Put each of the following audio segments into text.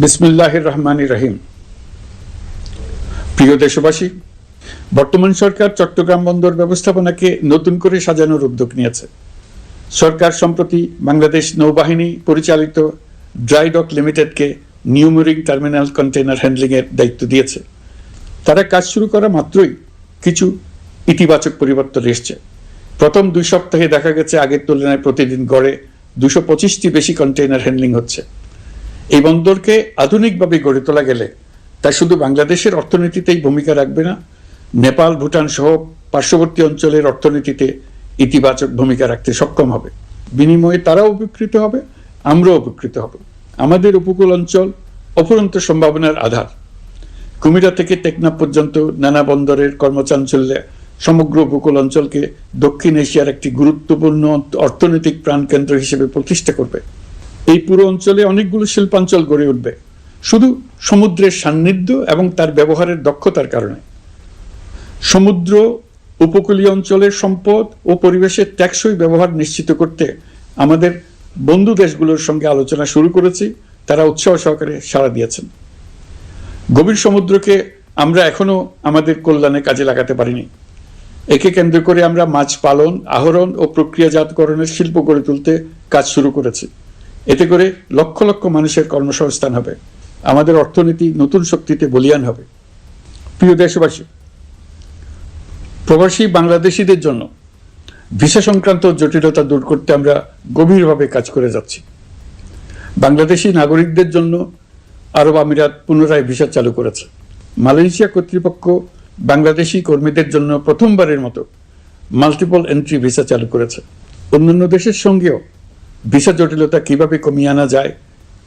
বিসমিল্লাহ রহমান রহিম। প্রিয় দেশবাসী, বর্তমান সরকার চট্টগ্রাম বন্দর ব্যবস্থাপনাকে নতুন করে সাজানোর উদ্যোগ নিয়েছে। সরকার সম্প্রতি বাংলাদেশ নৌবাহিনী পরিচালিত ড্রাইডক লিমিটেডকে নিউমোরিং টার্মিনাল কন্টেইনার হ্যান্ডলিংয়ের দায়িত্ব দিয়েছে। তারা কাজ শুরু করা মাত্রই কিছু ইতিবাচক পরিবর্তন এসছে। প্রথম দুই সপ্তাহে দেখা গেছে আগের তুলনায় প্রতিদিন গড়ে দুশো পঁচিশটি বেশি কন্টেইনার হ্যান্ডলিং হচ্ছে। এই বন্দরকে আধুনিকভাবে গড়ে তোলা গেলে তা শুধু বাংলাদেশের অর্থনীতিতেই ভূমিকা রাখবে না, নেপাল, ভুটান সহ পার্শ্ববর্তী অঞ্চলের অর্থনীতিতে ইতিবাচক ভূমিকা রাখতে সক্ষম হবে। বিনিময়ে তারাও উপকৃত হবে, আমরাও উপকৃত হব। আমাদের উপকূল অঞ্চল অফুরন্ত সম্ভাবনার আধার। কুমিরা থেকে টেকনাফ পর্যন্ত নানা বন্দরের কর্মচাঞ্চল্যে সমগ্র উপকূল অঞ্চলকে দক্ষিণ এশিয়ার একটি গুরুত্বপূর্ণ অর্থনৈতিক প্রাণকেন্দ্র হিসেবে প্রতিষ্ঠা করবে। এই পুরো অঞ্চলে অনেকগুলো শিল্পাঞ্চল গড়ে উঠবে। শুধু সমুদ্রের সান্নিধ্য এবং তার ব্যবহারের দক্ষতার কারণে। সমুদ্র উপকূলীয় অঞ্চলের সম্পদ ও পরিবেশের টেকসই ব্যবহার নিশ্চিত করতে আমাদের বন্ধু দেশগুলোর সঙ্গে আলোচনা শুরু করেছি, তারা উৎসাহ সহকারে সাড়া দিয়েছেন। গভীর সমুদ্রকে আমরা এখনও আমাদের কল্যাণে কাজে লাগাতে পারিনি। একে কেন্দ্র করে আমরা মাছ পালন, আহরণ ও প্রক্রিয়াজাতকরণের শিল্প গড়ে তুলতে কাজ শুরু করেছি। এতে করে লক্ষ লক্ষ মানুষের কর্মসংস্থান হবে। আমাদের অর্থনীতি নতুন শক্তিতে বলিয়ান হবে। প্রিয় দেশবাসী, প্রবাসী বাংলাদেশিদের জন্য ভিসা সংক্রান্ত জটিলতা দূর করতে আমরা গভীরভাবে কাজ করে যাচ্ছি। বাংলাদেশি নাগরিকদের জন্য আরব আমিরাত পুনরায় ভিসা চালু করেছে। মালয়েশিয়া কর্তৃপক্ষ বাংলাদেশি কর্মীদের জন্য প্রথমবারের মতো মাল্টিপল এন্ট্রি ভিসা চালু করেছে। অন্যান্য দেশের সঙ্গেও ভিসা জটিলতা কীভাবে কমিয়ে আনা যায়,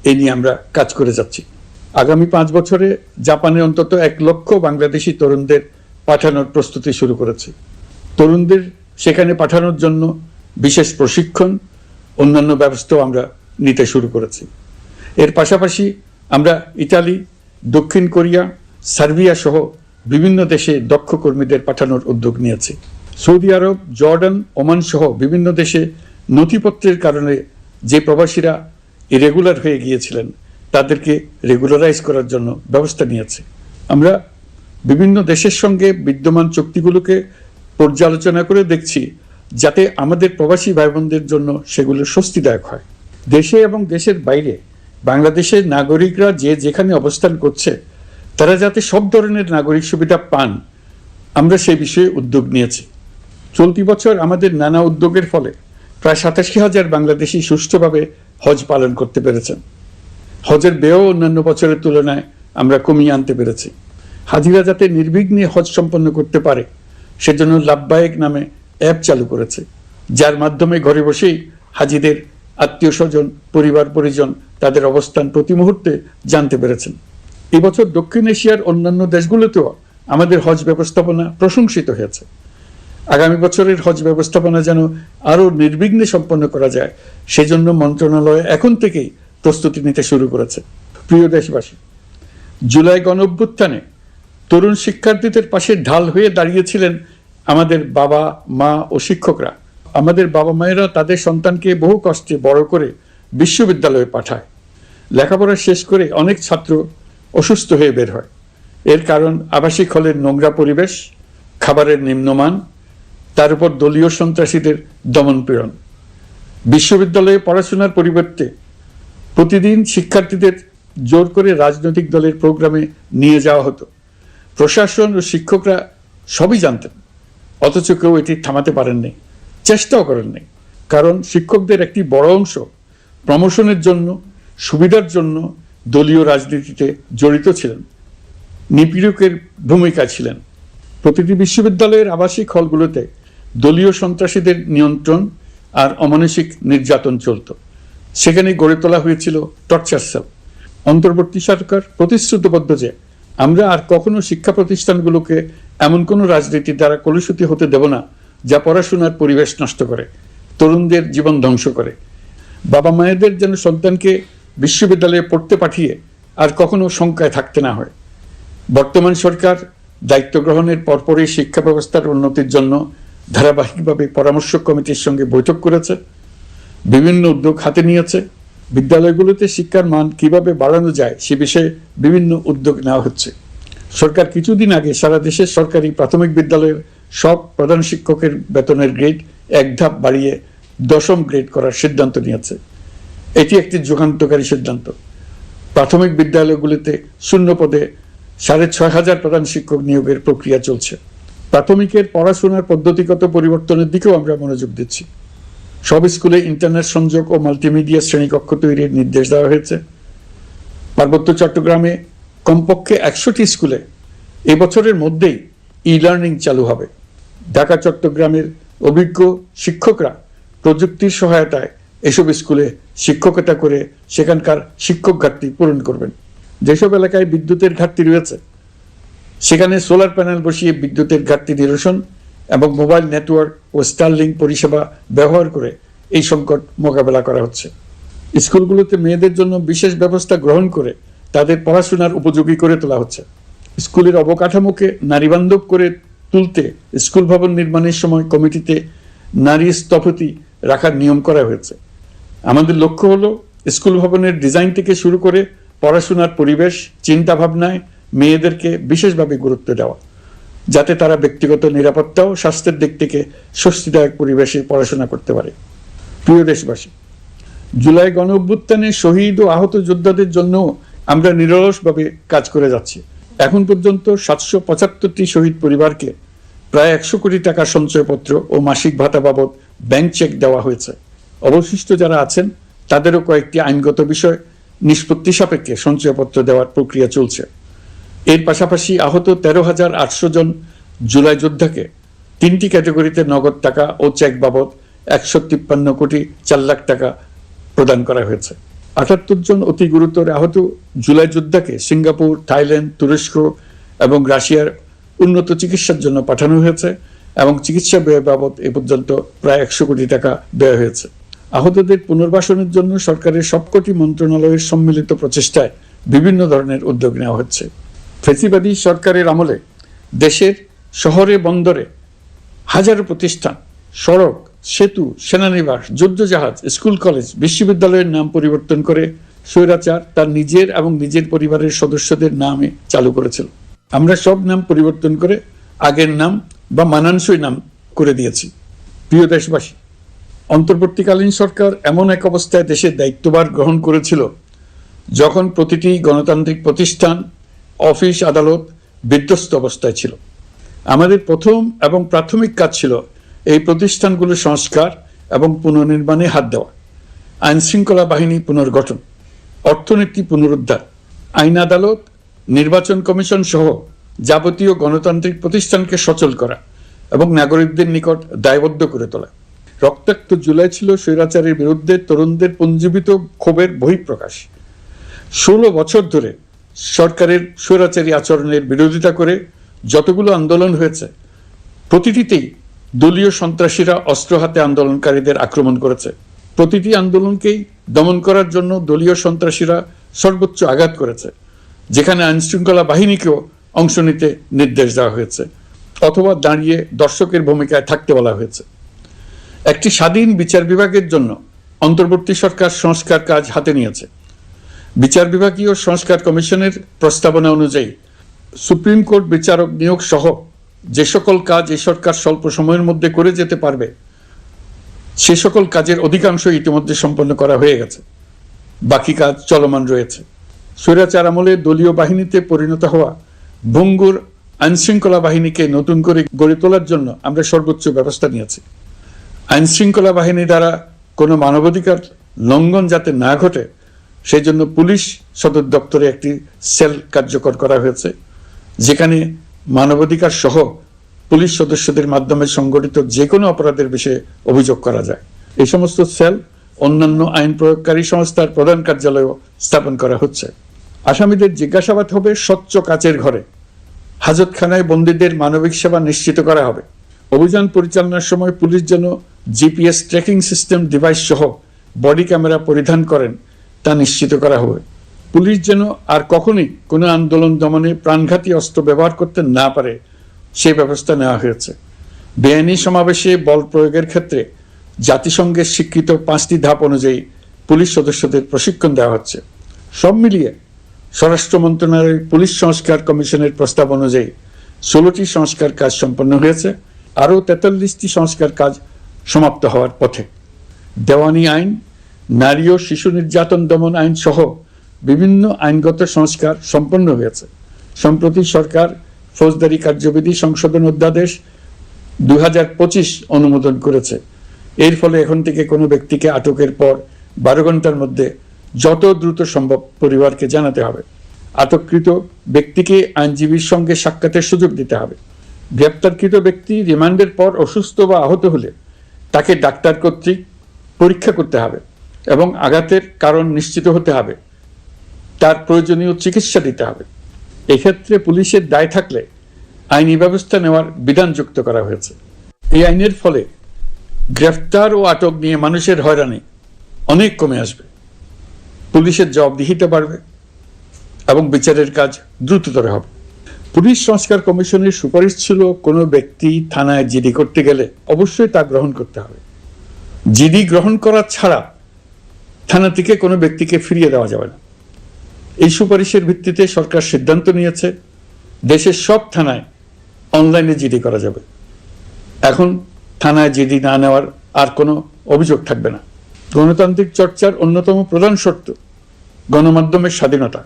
এ নিয়ে আমরা কাজ করে যাচ্ছি। আগামী পাঁচ বছরে জাপানে অন্তত এক লক্ষ বাংলাদেশি তরুণদের পাঠানোর প্রস্তুতি শুরু করেছে। তরুণদের সেখানে পাঠানোর জন্য বিশেষ প্রশিক্ষণ, অন্যান্য ব্যবস্থাও আমরা নিতে শুরু করেছি। এর পাশাপাশি আমরা ইতালি, দক্ষিণ কোরিয়া, সার্বিয়া সহ বিভিন্ন দেশে দক্ষ কর্মীদের পাঠানোর উদ্যোগ নিয়েছি। সৌদি আরব, জর্ডান, ওমান সহ বিভিন্ন দেশে নথিপত্রের কারণে যে প্রবাসীরা ইরেগুলার হয়ে গিয়েছিলেন, তাদেরকে রেগুলারাইজ করার জন্য ব্যবস্থা নিয়েছে। আমরা বিভিন্ন দেশের সঙ্গে বিদ্যমান চুক্তিগুলোকে পর্যালোচনা করে দেখছি, যাতে আমাদের প্রবাসী ভাই বোনদের জন্য সেগুলো স্বস্তিদায়ক হয়। দেশে এবং দেশের বাইরে বাংলাদেশের নাগরিকরা যে যেখানে অবস্থান করছে, তারা যাতে সব ধরনের নাগরিক সুবিধা পান, আমরা সেই বিষয়ে উদ্যোগ নিয়েছি। চলতি বছর আমাদের নানা উদ্যোগের ফলে প্রায় সাতাশি হাজার বাংলাদেশি সুষ্ঠুভাবে হজ পালন করতে পেরেছেন। হজের ব্যয় অন্যান্য বছরের তুলনায় আমরা কমিয়ে আনতে পেরেছি। হাজিরা যাতে নির্বিঘ্নে হজ সম্পন্ন করতে পারে, সেজন্য লাভবায়ক নামে অ্যাপ চালু করেছে, যার মাধ্যমে ঘরে বসেই হাজিদের আত্মীয় স্বজন পরিবার পরিজন তাদের অবস্থান প্রতি মুহূর্তে জানতে পেরেছেন। এবছর দক্ষিণ এশিয়ার অন্যান্য দেশগুলোতেও আমাদের হজ ব্যবস্থাপনা প্রশংসিত হয়েছে। আগামী বছরের হজ ব্যবস্থাপনা যেন আরও নির্বিঘ্নে সম্পন্ন করা যায়, সেজন্য মন্ত্রণালয় এখন থেকেই প্রস্তুতি নিতে শুরু করেছে। প্রিয় দেশবাসী, জুলাই গণ অভ্যুত্থানে তরুণ শিক্ষার্থীদের পাশে ঢাল হয়ে দাঁড়িয়েছিলেন আমাদের বাবা, মা ও শিক্ষকরা। আমাদের বাবা মায়েরা তাদের সন্তানকে বহু কষ্টে বড় করে বিশ্ববিদ্যালয়ে পাঠায়। লেখাপড়া শেষ করে অনেক ছাত্র অসুস্থ হয়ে বের হয়। এর কারণ আবাসিক হলের নোংরা পরিবেশ, খাবারের নিম্নমান তার উপর দলীয় সন্ত্রাসীদের দমন পীড়ন। বিশ্ববিদ্যালয়ে পড়াশোনার পরিবর্তে প্রতিদিন শিক্ষার্থীদের জোর করে রাজনৈতিক দলের প্রোগ্রামে নিয়ে যাওয়া হতো। প্রশাসন ও শিক্ষকরা সবই জানতেন, অথচ কেউ এটি থামাতে পারেননি, চেষ্টাও করেননি, কারণ শিক্ষকদের একটি বড় অংশ প্রমোশনের জন্য, সুবিধার জন্য দলীয় রাজনীতিতে জড়িত ছিলেন, নিপীড়কের ভূমিকা ছিলেন। প্রতিটি বিশ্ববিদ্যালয়ের আবাসিক হলগুলোতে দলীয় সন্ত্রাসীদের নিয়ন্ত্রণ আর অমানসিক নির্যাতন চলত। সেখানে গড়ে তোলা হয়েছিল টর্চার সেল। অন্তর্বর্তী সরকার প্রতিশ্রুতিবদ্ধ যে আমরা আর কখনো শিক্ষা প্রতিষ্ঠানগুলোকে এমন কোনো রাজনীতির দ্বারা কলুষিত হতে দেব না, যা পড়াশোনার পরিবেশ নষ্ট করে, তরুণদের জীবন ধ্বংস করে। বাবা মায়েদের যেন সন্তানকে বিশ্ববিদ্যালয়ে পড়তে পাঠিয়ে আর কখনো শঙ্কায় থাকতে না হয়। বর্তমান সরকার দায়িত্ব গ্রহণের পরপরই শিক্ষা ব্যবস্থার উন্নতির জন্য ধারাবাহিকভাবে পরামর্শ কমিটির সঙ্গে বৈঠক করেছে, বিভিন্ন উদ্যোগ হাতে নিয়েছে, বিদ্যালয়গুলোতে শিক্ষার মান কীভাবে বাড়ানো যায় সে বিষয়ে বিভিন্ন উদ্যোগ নেওয়া হচ্ছে। সরকার কিছুদিন আগে সারা দেশের সরকারি প্রাথমিক বিদ্যালয়ের সব প্রধান শিক্ষকের বেতনের গ্রেড এক ধাপ বাড়িয়ে দশম গ্রেড করার সিদ্ধান্ত নিয়েছে। এটি একটি যুগান্তকারী সিদ্ধান্ত। প্রাথমিক বিদ্যালয়গুলিতে শূন্য পদে সাড়ে ছয় হাজার প্রধান শিক্ষক নিয়োগের প্রক্রিয়া চলছে। প্রাথমিকের পড়াশোনার পদ্ধতিগত পরিবর্তনের দিকেও আমরা মনোযোগ দিচ্ছি। সব স্কুলে ইন্টারনেট সংযোগ ও মাল্টিমিডিয়া শ্রেণীকক্ষ তৈরির নির্দেশ দেওয়া হয়েছে। পার্বত্য চট্টগ্রামে কমপক্ষে একশোটি স্কুলে এবছরের মধ্যেই ই লার্নিং চালু হবে। ঢাকা, চট্টগ্রামের অভিজ্ঞ শিক্ষকরা প্রযুক্তির সহায়তায় এসব স্কুলে শিক্ষকতা করে সেখানকার শিক্ষক ঘাটতি পূরণ করবেন। যেসব এলাকায় বিদ্যুতের ঘাটতি রয়েছে সেখানে সোলার প্যানেল বসিয়ে বিদ্যুতের ঘাটতি নিরসন এবং মোবাইল নেটওয়ার্ক ও স্টারলিং পরিষেবা ব্যবহার করে এই সংকট মোকাবেলা করা হচ্ছে। স্কুলগুলোতে মেয়েদের জন্য বিশেষ ব্যবস্থা গ্রহণ করে তাদের পড়াশোনার উপযোগী করে তোলা হচ্ছে। স্কুলের অবকাঠামোকে নারীবান্ধব করে তুলতে স্কুল ভবন নির্মাণের সময় কমিটিতে নারী স্থপতি রাখার নিয়ম করা হয়েছে। আমাদের লক্ষ্য হলো স্কুল ভবনের ডিজাইন থেকে শুরু করে পড়াশোনার পরিবেশ চিন্তা ভাবনায় মেয়েদেরকে বিশেষভাবে গুরুত্ব দেওয়া, যাতে তারা ব্যক্তিগত নিরাপত্তা ও স্বাস্থ্যের দিক থেকে স্বস্তিদায়ক পরিবেশে পড়াশোনা করতে পারে। প্রিয় দেশবাসী, জুলাই গণ অভ্যুত্থানে শহীদ ও আহত যোদ্ধাদের জন্য আমরা নিরলসভাবে কাজ করে যাচ্ছি। এখন পর্যন্ত সাতশো পঁচাত্তরটি শহীদ পরিবারকে প্রায় একশো কোটি টাকা সঞ্চয়পত্র ও মাসিক ভাতা বাবদ ব্যাংক চেক দেওয়া হয়েছে। অবশিষ্ট যারা আছেন, তাদেরও কয়েকটি আইনগত বিষয় নিষ্পত্তি সাপেক্ষে সঞ্চয়পত্র দেওয়ার প্রক্রিয়া চলছে। এর পাশাপাশি আহত তেরো হাজার আটশো জন জুলাই যোদ্ধাকে তিনটি ক্যাটাগরিতে নগদ টাকা ও চেক বাবদ একশো তিপ্পান্ন কোটি চার লাখ টাকা প্রদান করা হয়েছে। আটাত্তর জন অতি গুরুতর আহত জুলাই যোদ্ধাকে সিঙ্গাপুর, থাইল্যান্ড, তুরস্ক এবং রাশিয়ার উন্নত চিকিৎসার জন্য পাঠানো হয়েছে এবং চিকিৎসা ব্যয় বাবদ এ পর্যন্ত প্রায় একশো কোটি টাকা ব্যয় হয়েছে। আহতদের পুনর্বাসনের জন্য সরকারের সবকটি মন্ত্রণালয়ের সম্মিলিত প্রচেষ্টায় বিভিন্ন ধরনের উদ্যোগ নেওয়া হচ্ছে। ফেসিবাদী সরকারের আমলে দেশের শহরে বন্দরে হাজারো প্রতিষ্ঠান, সড়ক, সেতু, সেনানিবাস, যুদ্ধজাহাজ, স্কুল, কলেজ, বিশ্ববিদ্যালয়ের নাম পরিবর্তন করে স্বৈরাচার তার নিজের এবং নিজের পরিবারের সদস্যদের নামে চালু করেছিল। আমরা সব নাম পরিবর্তন করে আগের নাম বা মানানসই নাম করে দিয়েছি। প্রিয় দেশবাসী, অন্তর্বর্তীকালীন সরকার এমন এক অবস্থায় দেশের দায়িত্বভার গ্রহণ করেছিল যখন প্রতিটি গণতান্ত্রিক প্রতিষ্ঠান অফিস আদালত বিধ্বস্ত অবস্থায় ছিল। আমাদের প্রথম এবং প্রাথমিক কাজ ছিল এই প্রতিষ্ঠানগুলো সংস্কার এবং পুনর্নির্মাণে হাত দেওয়া আইন শৃঙ্খলা বাহিনী পুনর্গঠন, অর্থনীতি পুনরুদ্ধার, আইন আদালত, নির্বাচন কমিশন সহ যাবতীয় গণতান্ত্রিক প্রতিষ্ঠানকে সচল করা এবং নাগরিকদের নিকট দায়বদ্ধ করে তোলা। রক্তাক্ত জুলাই ছিল স্বৈরাচারের বিরুদ্ধে তরুণদের পুঞ্জীবিত ক্ষোভের বহিঃপ্রকাশ। ষোলো বছর ধরে সরকারের স্বৈরাচারী আচরণের বিরোধিতা করে যতগুলো আন্দোলন হয়েছে, প্রতিটিতেই দলীয় সন্ত্রাসীরা অস্ত্র হাতে আন্দোলনকারীদের আক্রমণ করেছে। প্রতিটি আন্দোলনকেই দমন করার জন্য দলীয় সন্ত্রাসীরা সর্বোচ্চ আঘাত করেছে, যেখানে আইনশৃঙ্খলা বাহিনীকেও অংশ নিতে নির্দেশ দেওয়া হয়েছে অথবা দাঁড়িয়ে দর্শকের ভূমিকায় থাকতে বলা হয়েছে। একটি স্বাধীন বিচার বিভাগের জন্য অন্তর্বর্তী সরকার সংস্কার কাজ হাতে নিয়েছে। বিচার বিভাগীয় সংস্কার কমিশনের প্রস্তাবনা অনুযায়ী সুপ্রিম কোর্ট বিচারক নিয়োগ সহ যে সকল কাজ এই সরকার স্বল্প সময়ের মধ্যে করে যেতে পারবে, সে সকল কাজের অধিকাংশ ইতিমধ্যে সম্পন্ন করা হয়ে গেছে। বাকি কাজ চলমান রয়েছে। স্বৈরাচার আমলে দলীয় বাহিনীতে পরিণত হওয়া ভঙ্গুর আইনশৃঙ্খলা বাহিনীকে নতুন করে গড়ে তোলার জন্য আমরা সর্বোচ্চ ব্যবস্থা নিয়েছি। আইনশৃঙ্খলা বাহিনী দ্বারা কোনো মানবাধিকার লঙ্ঘন যাতে না ঘটে সেই জন্য পুলিশ সদর দপ্তরে একটি সেল কার্যকর করা হয়েছে, যেখানে মানবাধিকার সহ পুলিশ সদস্যদের মাধ্যমে সংগঠিত যে কোনো অপরাধের বিষয়ে অভিযোগ করা যায়। এই সমস্ত সেল অন্যান্য আইন প্রয়োগকারী সংস্থার প্রধান কার্যালয়ও স্থাপন করা হচ্ছে। আসামিদের জিজ্ঞাসাবাদ হবে স্বচ্ছ কাচের ঘরে। হাজতখানায় বন্দীদের মানবিক সেবা নিশ্চিত করা হবে। অভিযান পরিচালনার সময় পুলিশ যেন জিপিএস ট্র্যাকিং সিস্টেম ডিভাইস সহ বডি ক্যামেরা পরিধান করেন তা নিশ্চিত করা হবে। পুলিশ যেন আর কখনই কোনো আন্দোলন দমনে প্রাণঘাতী অস্ত্র ব্যবহার করতে না পারে, সে ব্যবস্থা নেওয়া হয়েছে। বেআইনি সমাবেশে বল প্রয়োগের ক্ষেত্রে জাতিসংঘের স্বীকৃত পাঁচটি ধাপ অনুযায়ী পুলিশ সদস্যদের প্রশিক্ষণ দেওয়া হচ্ছে। সব মিলিয়ে স্বরাষ্ট্র মন্ত্রণালয়ের পুলিশ সংস্কার কমিশনের প্রস্তাব অনুযায়ী ষোলোটি সংস্কার কাজ সম্পন্ন হয়েছে। আরও তেতাল্লিশটি সংস্কার কাজ সমাপ্ত হওয়ার পথে। দেওয়ানি আইন নারী ও শিশু নির্যাতন দমন আইন সহ বিভিন্ন আইনগত সংস্কার সম্পন্ন হয়েছে। সম্প্রতি সরকার ফৌজদারি কার্যবিধি সংশোধন অধ্যাদেশ দু হাজার পঁচিশ অনুমোদন করেছে। এর ফলে এখন থেকে কোনো ব্যক্তিকে আটকের পর বারো ঘণ্টার মধ্যে যত দ্রুত সম্ভব পরিবারকে জানাতে হবে। আটককৃত ব্যক্তিকে আইনজীবীর সঙ্গে সাক্ষাতের সুযোগ দিতে হবে। গ্রেপ্তারকৃত ব্যক্তি রিমান্ডের পর অসুস্থ বা আহত হলে তাকে ডাক্তার কর্তৃক পরীক্ষা করতে হবে। এবং আঘাতের কারণ নিশ্চিত হতে হবে। তার প্রয়োজনীয় চিকিৎসা দিতে হবে। এক্ষেত্রে পুলিশের দায় থাকলে আইনি ব্যবস্থা নেওয়ার বিধান যুক্ত করা হয়েছে। এই আইনের ফলে গ্রেফতার ও আটক নিয়ে মানুষের হয়রানি অনেক কমে আসবে। পুলিশের জবাবদিহিতে বাড়বে এবং বিচারের কাজ দ্রুততর হবে। পুলিশ সংস্কার কমিশনের সুপারিশ ছিল, কোনো ব্যক্তি থানায় জিডি করতে গেলে অবশ্যই তা গ্রহণ করতে হবে। জিডি গ্রহণ করা ছাড়া থানা থেকে কোনো ব্যক্তিকে ফিরিয়ে দেওয়া যাবে না। এই সুপারিশের ভিত্তিতে সরকার সিদ্ধান্ত নিয়েছে, দেশের সব থানায় অনলাইনে জিডি করা যাবে। এখন থানায় জিডি না নেওয়ার আর কোনো অভিযোগ থাকবে না। গণতান্ত্রিক চর্চার অন্যতম প্রধান শর্ত গণমাধ্যমের স্বাধীনতা।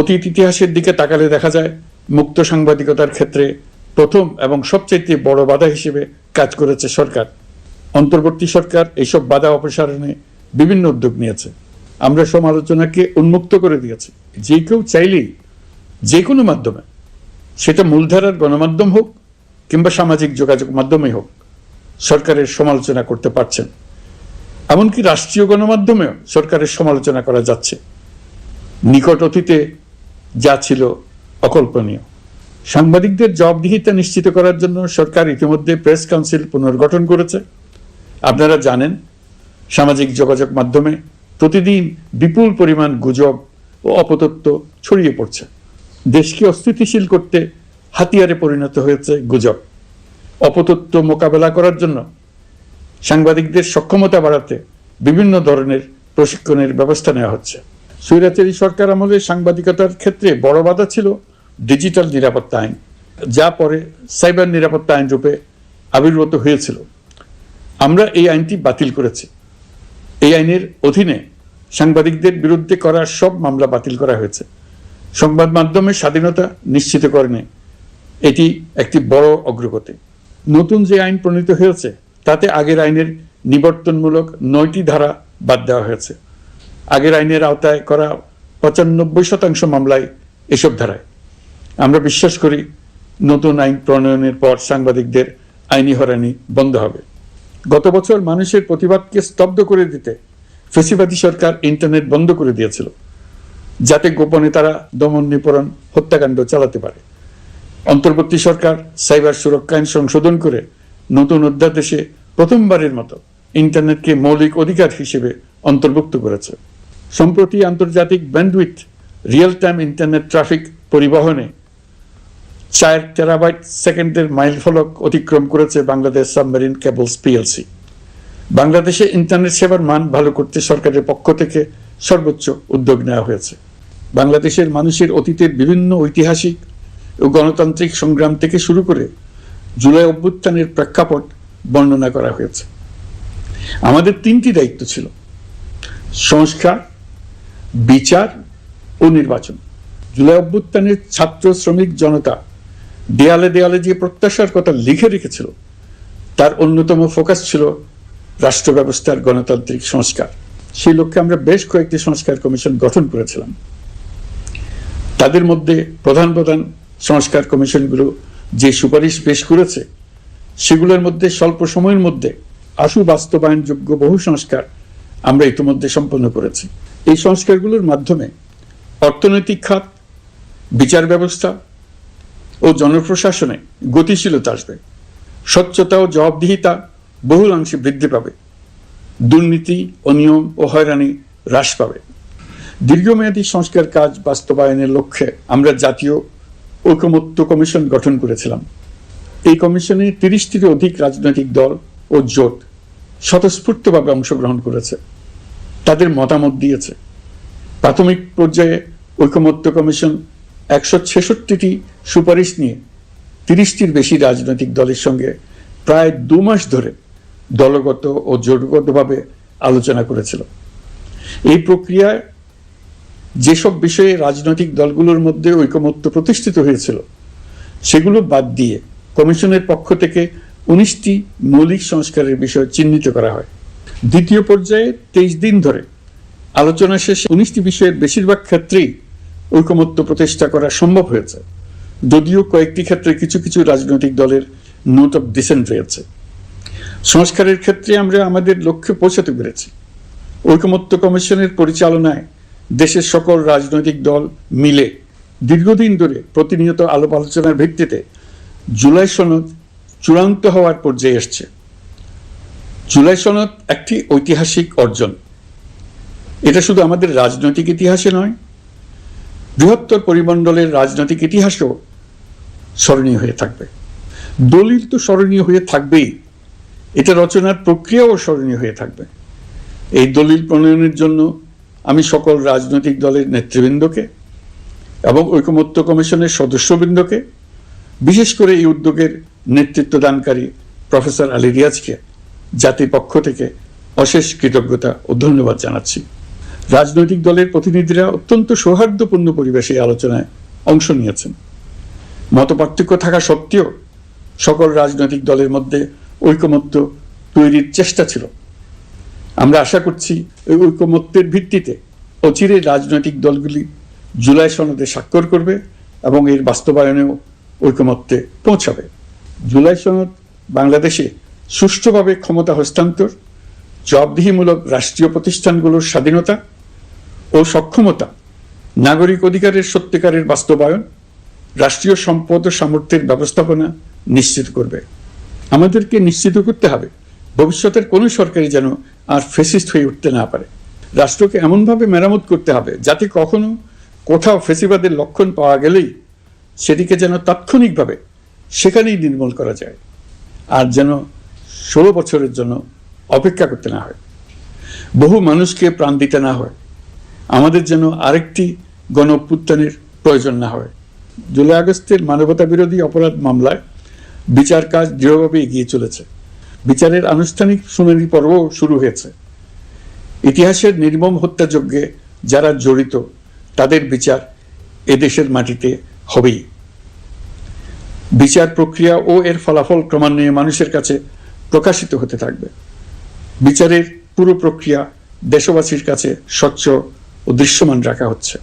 অতীত ইতিহাসের দিকে তাকালে দেখা যায়, মুক্ত সাংবাদিকতার ক্ষেত্রে প্রথম এবং সবচেয়ে বড় বাধা হিসেবে কাজ করেছে সরকার। অন্তর্বর্তী সরকার এইসব বাধা অপসারণে বিভিন্ন উদ্যোগ নিয়েছে। আমরা সমালোচনাকে উন্মুক্ত করে দিয়েছি। যে কেউ চাইলেই যে কোনো মাধ্যমে, সেটা মূলধারার গণমাধ্যম হোক কিংবা সামাজিক যোগাযোগ মাধ্যমে হোক, সরকারের সমালোচনা করতে পারছেন। এমনকি রাষ্ট্রীয় গণমাধ্যমেও সরকারের সমালোচনা করা যাচ্ছে। নিকট অতীতে যা ছিল অকল্পনীয়। সাংবাদিকদের জবাবদিহিতা নিশ্চিত করার জন্য সরকার ইতিমধ্যে প্রেস কাউন্সিল পুনর্গঠন করেছে। আপনারা জানেন সামাজিক যোগাযোগ মাধ্যমে প্রতিদিন বিপুল পরিমাণ গুজব ও অপতত্ব ছড়িয়ে পড়ছে। দেশকে অস্থিতিশীল করতে হাতিয়ারে পরিণত হয়েছে গুজব। অপতত্ব মোকাবেলা করার জন্য সাংবাদিকদের সক্ষমতা বাড়াতে বিভিন্ন ধরনের প্রশিক্ষণের ব্যবস্থা নেওয়া হচ্ছে। স্বৈরাচারী সরকার আমলে সাংবাদিকতার ক্ষেত্রে বড় বাধা ছিল ডিজিটাল নিরাপত্তা আইন, যা পরে সাইবার নিরাপত্তা আইন রূপে আবির্ভূত হয়েছিল। আমরা এই আইনটি বাতিল করেছি। এই আইনের অধীনে সাংবাদিকদের বিরুদ্ধে করা সব মামলা বাতিল করা হয়েছে। সংবাদ মাধ্যমের স্বাধীনতা নিশ্চিতকরণে এটি একটি বড় অগ্রগতি। নতুন যে আইন প্রণীত হয়েছে, তাতে আগের আইনের নিবর্তনমূলক নয়টি ধারা বাদ দেওয়া হয়েছে। আগের আইনের আওতায় করা পঁচানব্বই শতাংশ মামলায় এসব ধারায়। আমরা বিশ্বাস করি, নতুন আইন প্রণয়নের পর সাংবাদিকদের আইনি হরানি বন্ধ হবে। গত বছর মানুষের প্রতিবাদকে স্তব্ধ করে দিতে ফেসিবাদী সরকার ইন্টারনেট বন্ধ করে দিয়েছিল, যাতে গোপনে তারা দমন নিপরণ হত্যাকাণ্ড চালাতে পারে। অন্তর্বর্তী সরকার সাইবার সুরক্ষা আইন সংশোধন করে নতুন অধ্যাদেশে প্রথমবারের মতো ইন্টারনেটকে মৌলিক অধিকার হিসেবে অন্তর্ভুক্ত করেছে। সম্প্রতি আন্তর্জাতিক bandwidth real time internet traffic পরিবহনে চার টেরাবাইট সেকেন্ডের মাইল ফলক অতিক্রম করেছে বাংলাদেশ সাবমেরিন কেবলস পিএলসি বাংলাদেশে ইন্টারনেট সেবার মান ভালো করতে সরকারের পক্ষ থেকে সর্বোচ্চ উদ্যোগ নেওয়া হয়েছে। বাংলাদেশের মানুষের অতীতের বিভিন্ন ঐতিহাসিক ও গণতান্ত্রিক সংগ্রাম থেকে শুরু করে জুলাই অভ্যুত্থানের প্রেক্ষাপট বর্ণনা করা হয়েছে। আমাদের তিনটি দায়িত্ব ছিল, সংস্কার, বিচার ও নির্বাচন। জুলাই অভ্যুত্থানের ছাত্র শ্রমিক জনতা দেয়ালে দেয়ালে যে প্রত্যাশার কথা লিখে রেখেছিল, তার অন্যতম ফোকাস ছিল রাষ্ট্র ব্যবস্থার গণতান্ত্রিক সংস্কার। সেই লক্ষ্যে আমরা বেশ কয়েকটি সংস্কার কমিশন গঠন করেছিলাম। তাদের মধ্যে প্রধান প্রধান সংস্কার কমিশনগুলো যে সুপারিশ পেশ করেছে, সেগুলোর মধ্যে স্বল্প সময়ের মধ্যে আশু বাস্তবায়নযোগ্য বহু সংস্কার আমরা ইতিমধ্যে সম্পন্ন করেছি। এই সংস্কারগুলোর মাধ্যমে অর্থনৈতিক খাত, বিচার ব্যবস্থা ও জনপ্রশাসনে গতিশীলতা আসবে। স্বচ্ছতা ও জবাবদিহিতা বহুলাংশে বৃদ্ধি পাবে। দুর্নীতি অনিয়ম ও হয়রানি হ্রাস পাবে। দীর্ঘমেয়াদী সংস্কার কাজ বাস্তবায়নের লক্ষ্যে আমরা জাতীয় ঐকমত্য কমিশন গঠন করেছিলাম। এই কমিশনে তিরিশটির অধিক রাজনৈতিক দল ও জোট স্বতঃস্ফূর্তভাবে অংশগ্রহণ করেছে। তাদের মতামত দিয়েছে। প্রাথমিক পর্যায়ে ঐকমত্য কমিশন একশো ছেষট্টিটি সুপারিশ নিয়ে তিরিশটির বেশি রাজনৈতিক দলের সঙ্গে প্রায় দু মাস ধরে দলগত ও জোটগতভাবে আলোচনা করেছিল। এই প্রক্রিয়ায় যেসব বিষয়ে রাজনৈতিক দলগুলোর মধ্যে ঐকমত্য প্রতিষ্ঠিত হয়েছিল, সেগুলো বাদ দিয়ে কমিশনের পক্ষ থেকে উনিশটি মৌলিক সংস্কারের বিষয় চিহ্নিত করা হয়। দ্বিতীয় পর্যায়ে তেইশ দিন ধরে আলোচনা শেষে উনিশটি বিষয়ের বেশিরভাগ ক্ষেত্রেই ঐকমত্য প্রতিষ্ঠা করা সম্ভব হয়েছে, যদিও কয়েকটি ক্ষেত্রে কিছু কিছু রাজনৈতিক দলের নোট অফ ডিসেন্ট রয়েছে। সংস্কারের ক্ষেত্রে আমরা আমাদের লক্ষ্যে পৌঁছাতে পেরেছি। ঐকমত্য কমিশনের পরিচালনায় দেশের সকল রাজনৈতিক দল মিলে দীর্ঘদিন ধরে প্রতিনিয়ত আলাপ আলোচনার ভিত্তিতে জুলাই সনদ চূড়ান্ত হওয়ার পর্যায়ে এসছে। জুলাই সনদ একটি ঐতিহাসিক অর্জন। এটা শুধু আমাদের রাজনৈতিক ইতিহাসে নয় বৃহত্তর পরিমণ্ডলের রাজনৈতিক ইতিহাসও স্মরণীয় হয়ে থাকবে। দলিল তো স্মরণীয় হয়ে থাকবেই। এটা রচনার প্রক্রিয়াও স্মরণীয় হয়ে থাকবে। এই দলিল প্রণয়নের জন্য আমি সকল রাজনৈতিক দলের নেতৃবৃন্দকে এবং ঐকমত্য কমিশনের সদস্যবৃন্দকে, বিশেষ করে এই উদ্যোগের নেতৃত্ব দানকারী প্রফেসর আলী রিয়াজকে জাতির পক্ষ থেকে অশেষ কৃতজ্ঞতা ও ধন্যবাদ জানাচ্ছি। রাজনৈতিক দলের প্রতিনিধিরা অত্যন্ত সৌহার্দ্যপূর্ণ পরিবেশে আলোচনায় অংশ নিয়েছেন। মতপার্থক্য থাকা সত্ত্বেও সকল রাজনৈতিক দলের মধ্যে ঐকমত্য তৈরির চেষ্টা ছিল। আমরা আশা করছি এই ঐকমত্যের ভিত্তিতে অচিরে রাজনৈতিক দলগুলি জুলাই সনদে স্বাক্ষর করবে এবং এর বাস্তবায়নেও ঐকমত্যে পৌঁছাবে। জুলাই সনদ বাংলাদেশে সুষ্ঠুভাবে ক্ষমতা হস্তান্তর, জবাবদিহিমূলক রাষ্ট্রীয় প্রতিষ্ঠানগুলোর স্বাধীনতা ও সক্ষমতা, নাগরিক অধিকারের সত্যিকারের বাস্তবায়ন, রাষ্ট্রীয় সম্পদ ও সামর্থ্যের ব্যবস্থাপনা নিশ্চিত করবে। আমাদেরকে নিশ্চিত করতে হবে, ভবিষ্যতের কোনো সরকারি যেন আর ফেসিস্ট হয়ে উঠতে না পারে। রাষ্ট্রকে এমনভাবে মেরামত করতে হবে যাতে কখনো কোথাও ফেসিবাদের লক্ষণ পাওয়া গেলেই সেটিকে যেন তাৎক্ষণিকভাবে সেখানেই নির্মূল করা যায়, আর যেন ষোলো বছরের জন্য অপেক্ষা করতে না হয়। বহু মানুষকে প্রাণ দিতে না হয়। আমাদের যেন আরেকটি গণ প্রয়োজন না হয়। জুলাই আগস্টের মানবতা বিরোধী অপরাধ মামলায় বিচার কাজ দৃঢ়ভাবে এগিয়ে চলেছে। বিচারের আনুষ্ঠানিক শুনানি পর্বও শুরু হয়েছে। ইতিহাসের নির্মম হত্যাযজ্ঞে যারা জড়িত, তাদের বিচার এদেশের মাটিতে হবেই। বিচার প্রক্রিয়া ও এর ফলাফল ক্রমান্বয়ে মানুষের কাছে প্রকাশিত হতে থাকবে। বিচারের পুরো প্রক্রিয়া দেশবাসীর কাছে স্বচ্ছ ও দৃশ্যমান রাখা হচ্ছে।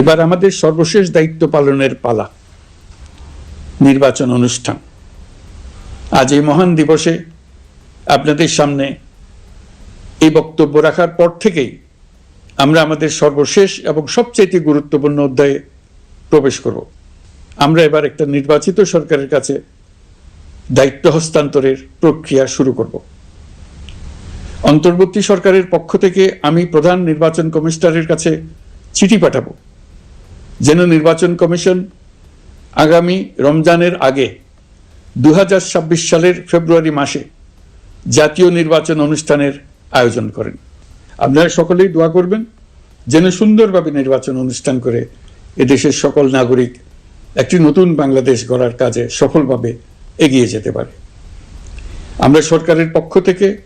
এবার আমাদের সর্বশেষ দায়িত্ব পালনের পালা, নির্বাচন অনুষ্ঠান। আজ এই মহান দিবসে আপনাদের সামনে এই বক্তব্য রাখার পর থেকেই আমরা আমাদের সর্বশেষ এবং সবচেয়ে গুরুত্বপূর্ণ অধ্যায়ে প্রবেশ করব। আমরা এবার একটা নির্বাচিত সরকারের কাছে দায়িত্ব হস্তান্তরের প্রক্রিয়া শুরু করব। অন্তর্বর্তী সরকারের পক্ষ থেকে আমি প্রধান নির্বাচন কমিশনারের কাছে চিঠি পাঠাবো। যেন নির্বাচন কমিশন আগামী রমজানের আগে দু হাজার ছাব্বিশ সালের ফেব্রুয়ারি মাসে জাতীয় নির্বাচন অনুষ্ঠানের আয়োজন করেন। আপনারা সকলেই দোয়া করবেন যেন সুন্দরভাবে নির্বাচন অনুষ্ঠান করে এদেশের সকল নাগরিক একটি নতুন বাংলাদেশ গড়ার কাজে সফলভাবে এগিয়ে যেতে পারে। আমরা সরকারের পক্ষ থেকে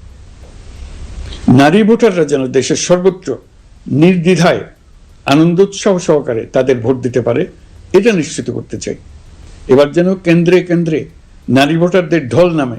নারী ভোটাররা যেন দেশের সর্বত্র নির্দ্বিধায় আনন্দ উৎসাহ সহকারে তাদের ভোট দিতে পারে, এটা নিশ্চিত করতে চাই। এবার যেন কেন্দ্রে কেন্দ্রে নারী ভোটারদের ঢল নামে